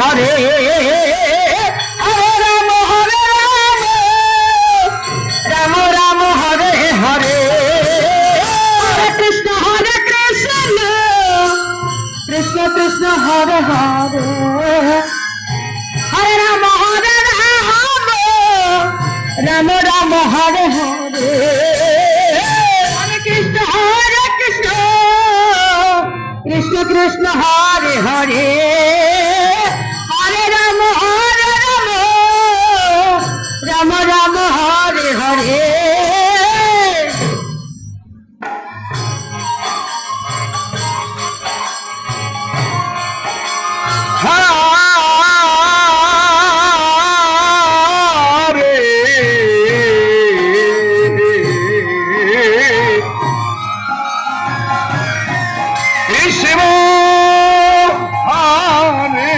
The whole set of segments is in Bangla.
হরে হরে রাম হরে রাম। রাম রাম, হরে হরে। হরে কৃষ্ণ হরে কৃষ্ণ। কৃষ্ণ কৃষ্ণ, হরে হরে। হরে রাম হরে রাম। রাম রাম, হরে হরে। হরে কৃষ্ণ হরে কৃষ্ণ। কৃষ্ণ হরে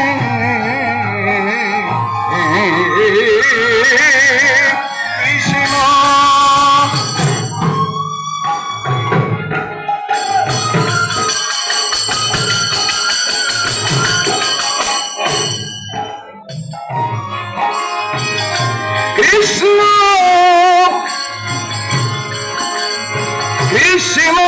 কৃষ্ণ। কৃষ্ণ। কৃষ্ণ।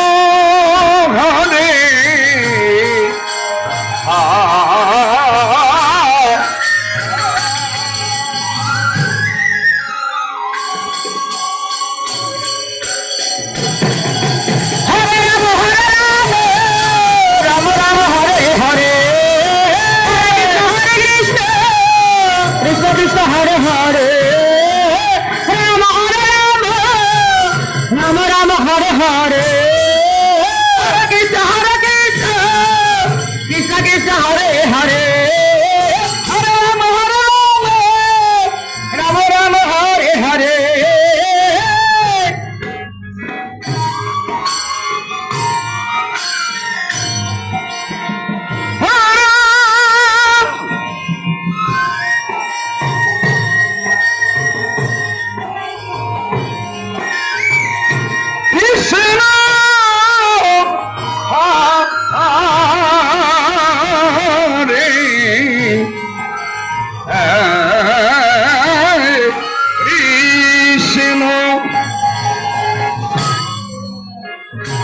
রাম রাম হরে হরে। Oh.